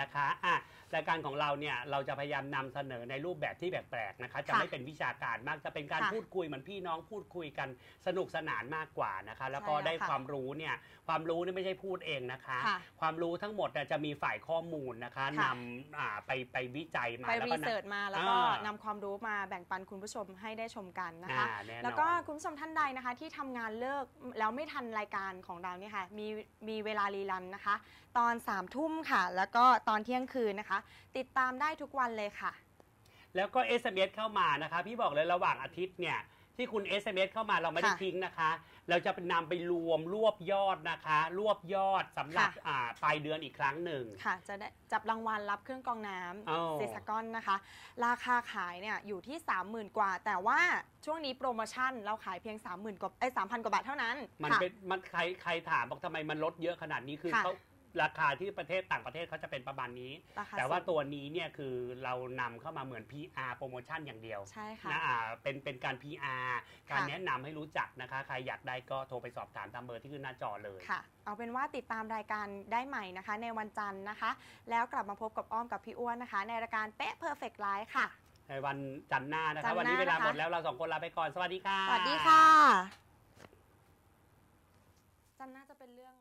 นะคะอะรายการของเราเนี่ยเราจะพยายามนำเสนอในรูปแบบที่แปลกๆนะคะ จะค่ะไม่เป็นวิชาการมากจะเป็นการค่ะพูดคุยเหมือนพี่น้องพูดคุยกันสนุกสนานมากกว่านะคะ แล้วก็ใช่แล้วได้ค่ะความรู้เนี่ยความรู้นี่ไม่ใช่พูดเองนะคะ ค่ะความรู้ทั้งหมดเนี่ยจะมีฝ่ายข้อมูลนะคะค่ะ นำอ่าไปไปวิจัยมาไปแล้วรีก็นำ เสิร์ชมาแล้วก็อ่านำความรู้มาแบ่งปันคุณผู้ชมให้ได้ชมกันนะคะ อ่าน่นอน แล้วก็คุณผู้ชมท่านใดนะคะ ที่ทำงานเลิกแล้วไม่ทันรายการของเราเนี่ยค่ะมีมีเวลารีรันนะคะ ตอน3ามทุ่มค่ะ แล้วก็ตอนเที่ยงคืนนะคะ ติดตามได้ทุกวันเลยค่ะ แล้วก็ SMS เข้ามานะคะ พี่บอกเลยระหว่างอาทิตย์เนี่ย ที่คุณ SMS เข้ามาเราไม่ได้ค่ะทิ้งนะคะ เราจะเป็นนำไปรวมรวบยอดนะคะ รวบยอดสำหรับค่ะ อ่าปลายเดือนอีกครั้งหนึ่ง ค่ะ จะได้จับรางวัลรับเครื่องกรองน้อ้าวำเซซากอนนะคะ ราคาขายเนี่ยอยู่ที่ 30,000 กว่า แต่ว่าช่วงนี้โปรโมชั่นเราขายเพียง 30,000กว่าไอ้3,000 กว่าบาทเท่านั้นมันค่ะ เป็นมันใครใครถามบอกทำไมมันลดเยอะขนาดนี้คือค่ะ เขา ราคาที่ประเทศต่างประเทศเขาจะเป็นประมาณนี้ ราคาแต่ว่าสูงตัวนี้เนี่ยคือเรานำเข้ามาเหมือน PR โปรโมชั่นอย่างเดียวใช่ค่ะ นะอ่าเป็นเป็นการ PR การค่ะแนะนำให้รู้จักนะคะ ใครอยากได้ก็โทรไปสอบถามตามเบอร์ที่ขึ้นหน้าจอเลย ค่ะ เอาเป็นว่าติดตามรายการได้ใหม่นะคะ ในวันจันทร์นะคะ แล้วกลับมาพบกับอ้อมกับพี่อ้วนนะคะ ในรายการเป๊ะ Perfect Life ค่ะ ในวันจันทร์หน้านะจัคะ นทร์วันนี้หน้าเวลานะคะ หมดแล้วเราสองคนลาไปก่อนสวัสดีค่ะสวัสดีค่ะจันทร์น่าจะเป็นเรื่อง